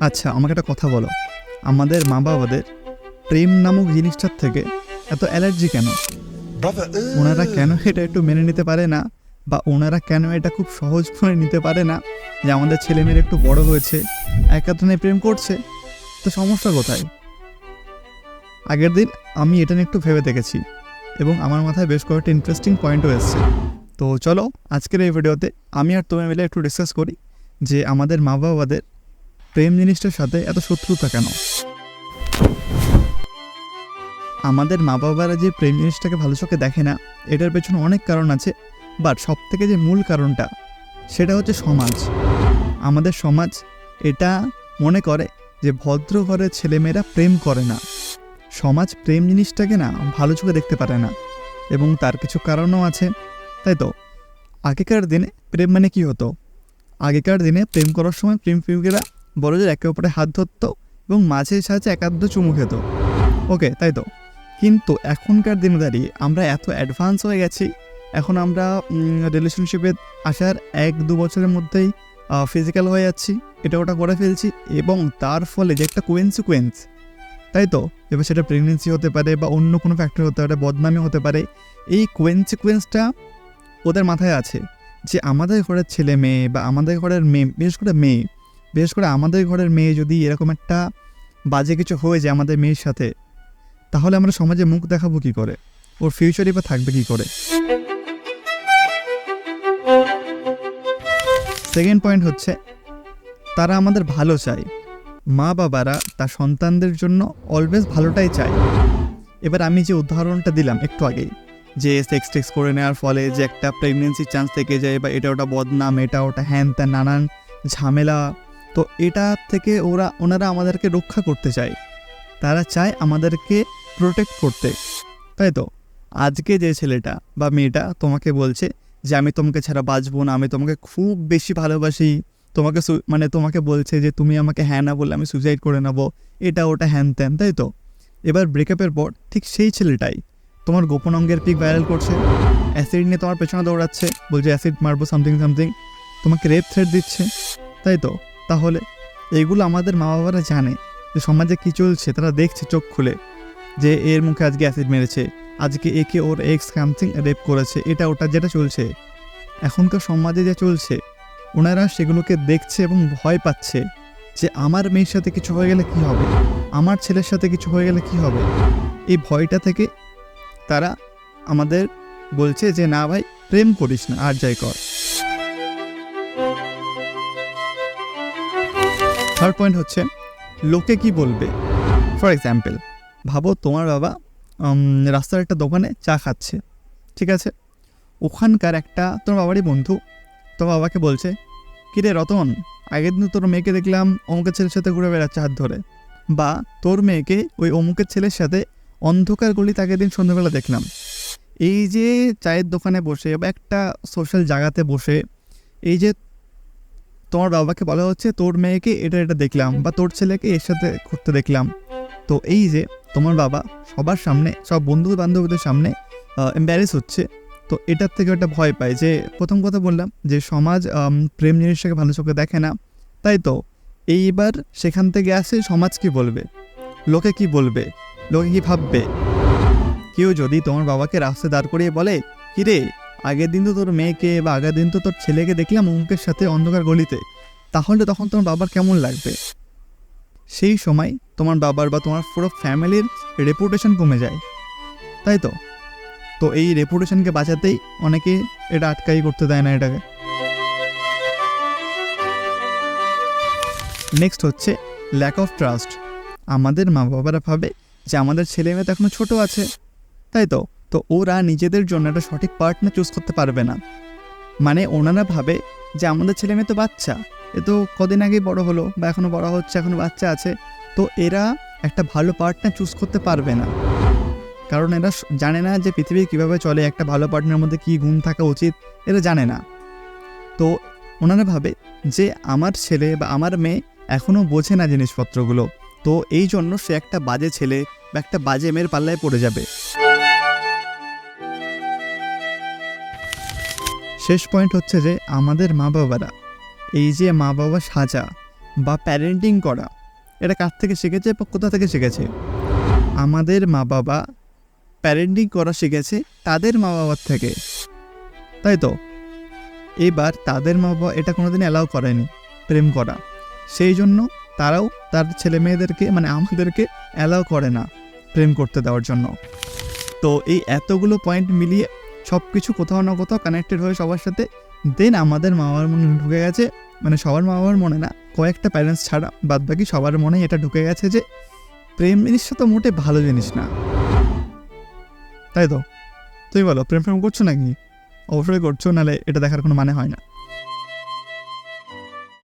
আচ্ছা আমাকে একটা কথা বলো। আমাদের মা বাবাদের প্রেম নামক জিনিসটার থেকে এত অ্যালার্জি কেন? Uh, ওনারা কেন এটা একটু মেনে নিতে পারে না? বা ওনারা কেন এটা খুব সহজ করে নিতে পারে না? যে আমাদের ছেলে মেয়ের একটু বড় হয়েছে একাত্তনে প্রেম করছে। তো সমস্যা কোথায়? আগের দিন আমি এটা নিয়ে একটু ভেবে দেখেছি এবং আমার মাথায় বেশ কয়েকটা ইন্টারেস্টিং পয়েন্টও এসছে। তো চলো আজকের এই ভিডিওতে আমি আর তুমি মিলে একটু ডিসকাস করি যে আমাদের মা বাবাদের প্রেম জিনিসটার সাথে এত শত্রুতা কেন? আমাদের মা বাবারা যে প্রেম জিনিসটাকে ভালো চোখে দেখে না, এটার পেছনে অনেক কারণ আছে বাট সব থেকে যে মূল কারণটা, সেটা হচ্ছে সমাজ। আমাদের সমাজ এটা মনে করে যে ভদ্র ঘরের ছেলেমেয়েরা প্রেম করে না। সমাজ প্রেম জিনিসটাকে না ভালো চোখে দেখতে পারে না, এবং তার কিছু কারণও আছে, তাই তো? আগেকার দিনে প্রেম মানে কি হতো? আগেকার দিনে প্রেম করার সময় প্রেম প্রেমিকেরা বড়দের একে অপরে হাত ধরতো এবং মাঝে সাঝে একাদ্র চুমু খেত। ওকে, তাই তো? কিন্তু এখনকার দিনে দাঁড়িয়ে আমরা এত অ্যাডভান্স হয়ে গেছি, এখন আমরা রিলেশনশিপে আসার এক দু বছরের মধ্যেই ফিজিক্যাল হয়ে যাচ্ছি, এটা ওটা করে ফেলছি এবং তার ফলে যে একটা কোয়েন্সিকুয়েন্স তাই তো? এবার সেটা প্রেগনেন্সি হতে পারে বা অন্য কোনো ফ্যাক্টর হতে পারে, বদনামি হতে পারে, এই কোয়েন্সিকুয়েন্সটা ওদের মাথায় আছে যে আমাদের ঘরের ছেলে মেয়ে বা আমাদের ঘরের মেয়ে, বিশেষ করে মেয়ে বিশেষ করে আমাদের ঘরের মেয়ে যদি এরকম একটা বাজে কিছু হয়ে যায় আমাদের মেয়ের সাথে, তাহলে আমরা সমাজে মুখ দেখাবো কি করে? ওর ফিউচারই বা থাকবে কি করে? সেকেন্ড পয়েন্ট হচ্ছে, তারা আমাদের ভালো চায়। মা বাবারা তার সন্তানদের জন্য অলওয়েজ ভালোটাই চায়। এবার আমি যে উদাহরণটা দিলাম একটু আগেই, যে সেক্স টেক্স করে নেওয়ার ফলে যে একটা প্রেগনেন্সির চান্স থেকে যায় বা এটা ওটা বদনাম, এটা ওটা হ্যান ত্যান, নানান ঝামেলা তো এটা থেকে ওরা, ওনারা আমাদেরকে রক্ষা করতে চায়। তারা চায় আমাদেরকে প্রোটেক্ট করতে। তাই তো? আজকে যে ছেলেটা বা মেয়েটা তোমাকে বলছে যে, আমি তোমাকে ছাড়া বাঁচবো না, আমি তোমাকে খুব বেশি ভালোবাসি। তোমাকে মানে তোমাকে বলছে যে, তুমি আমাকে হ্যাঁ না বললে আমি সুইসাইড করে নেব। এটা ওটা হ্যান ত্যান, তাই তো? এবার ব্রেকআপের পর ঠিক সেই ছেলেটাই তোমার গোপন অঙ্গের পিক ভাইরাল করছে। অ্যাসিড নিয়ে তোমার পেছনে দৌড়াচ্ছে, বলছে অ্যাসিড মারবো সামথিং সামথিং তোমাকে রেপ থ্রেট দিচ্ছে, তাই তো? তাহলে এগুলো আমাদের মা বাবারা জানে যে সমাজে কী চলছে, তারা দেখছে চোখ খুলে যে এর মুখে আজকে অ্যাসিড মেরেছে, আজকে একে ওর এক্স সামথিং রেপ করেছে, এটা ওটা যেটা চলছে। এখনকার সমাজে যা চলছে, ওনারা সেগুলোকে দেখছে এবং ভয় পাচ্ছে যে আমার মেয়ের সাথে কিছু হয়ে গেলে কি হবে? আমার ছেলের সাথে কিছু হয়ে গেলে কি হবে? এই ভয়টা থেকে তারা আমাদের বলছে যে, না ভাই, প্রেম করিস না, আর যাই কর। থার্ড পয়েন্ট হচ্ছে, লোকে কি বলবে? ফর এক্সাম্পল ভাবো তোমার বাবা রাস্তার একটা দোকানে চা খাচ্ছে, ঠিক আছে? ওখানকার একটা তোমার বাবারই বন্ধু, তোমার বাবাকে বলছে, কিরে রতন, আগের দিন তোর মেয়েকে দেখলাম অমুকের ছেলের সাথে ঘুরে বেড়াচ্ছে হাত ধরে। বা তোর মেয়েকে ওই অমুকের ছেলের সাথে অন্ধকার গলিতে আগের দিন সন্ধ্যাবেলা দেখলাম। এই যে চায়ের দোকানে বসে বা একটা সোশ্যাল জায়গাতে বসে, এই যে তোমার বাবাকে বলা হচ্ছে তোর মেয়েকে এটা এটা দেখলাম বা তোর ছেলেকে এর সাথে ঘুরতে দেখলাম। তো এই যে তোমার বাবা সবার সামনে, সব বন্ধু বান্ধবদের সামনে এম্বারেস হচ্ছে। তো এটার থেকে একটা ভয় পায় যে প্রথম কথা বললাম যে সমাজ প্রেম জিনিসটাকে ভালো চোখে দেখে না। তাই তো এইবার সেখান থেকে আসে সমাজ কি বলবে? লোকে কি বলবে? লোকে কি ভাববে? কেউ যদি তোমার বাবাকে রাস্তায় দাঁড় করিয়ে বলে, কিরে আগের দিন তো তোর মেয়েকে বা আগের দিন তো তোর ছেলেকে দেখলাম অমুকের সাথে অন্ধকার গলিতে। তাহলে তখন তোমার বাবার কেমন লাগবে? সেই সময় তোমার বাবার বা তোমার পুরো ফ্যামিলির রেপুটেশন কমে যায়। তাই তো? তো এই রেপুটেশনকে বাঁচাতেই অনেকে এটা আটকাই করতে দেয় না এটাকে। নেক্সট হচ্ছে ল্যাক অফ ট্রাস্ট আমাদের মা বাবারা ভাবে যে আমাদের ছেলে মেয়ে তো এখনও ছোটো আছে। তাই তো? তো ওরা নিজেদের জন্য একটা সঠিক পার্টনার চুজ করতে পারবে না। মানে ওনারা ভাবে যে আমাদের ছেলে মেয়ে তো বাচ্চা, এ তো কদিন আগেই বড় হলো বা এখনও বড় হচ্ছে এখনও বাচ্চা আছে, তো এরা একটা ভালো পার্টনার চুজ করতে পারবে না। কারণ এরা জানে না যে পৃথিবী কীভাবে চলে, একটা ভালো পার্টনারের মধ্যে কী গুণ থাকা উচিত, এরা জানে না। তো ওনারা ভাবে যে আমার ছেলে বা আমার মেয়ে এখনও বোঝে না জিনিসপত্রগুলো, তো এই জন্য সে একটা বাজে ছেলে বা একটা বাজে মেয়ের পাল্লায় পড়ে যাবে। শেষ পয়েন্ট হচ্ছে যে আমাদের মা বাবারা, এই যে মা বাবা সাজা বা প্যারেন্টিং করা, এটা কার থেকে শিখেছে বা কোথা থেকে শিখেছে? আমাদের মা বাবা প্যারেন্টিং করা শিখেছে তাদের মা বাবার থেকে। তাই তো? এবার তাদের মা বাবা এটা কোনোদিন অ্যালাউ করেনি, প্রেম করা। সেই জন্য তারাও তার ছেলে মেয়েদেরকে মানে আমাদেরকে অ্যালাউ করে না প্রেম করতে দেওয়ার জন্য। তো এই এতগুলো পয়েন্ট মিলিয়ে সব কিছু কোথাও না কোথাও কানেক্টেড হয়ে সবার সাথে দেন আমাদের মা বাবার মনে ঢুকে গেছে মানে সবার মা বাবার মনে না, কয়েকটা প্যারেন্টস ছাড়া বাদ বাকি সবার মনে এটা ঢুকে গেছে যে, প্রেম জিনিসটা তো মোটে ভালো জিনিস না। তাই তো? তুমি বলো প্রেম ফ্রেম করছ নাকি? অবশ্যই করছ, নাহলে এটা দেখার কোনো মানে হয় না।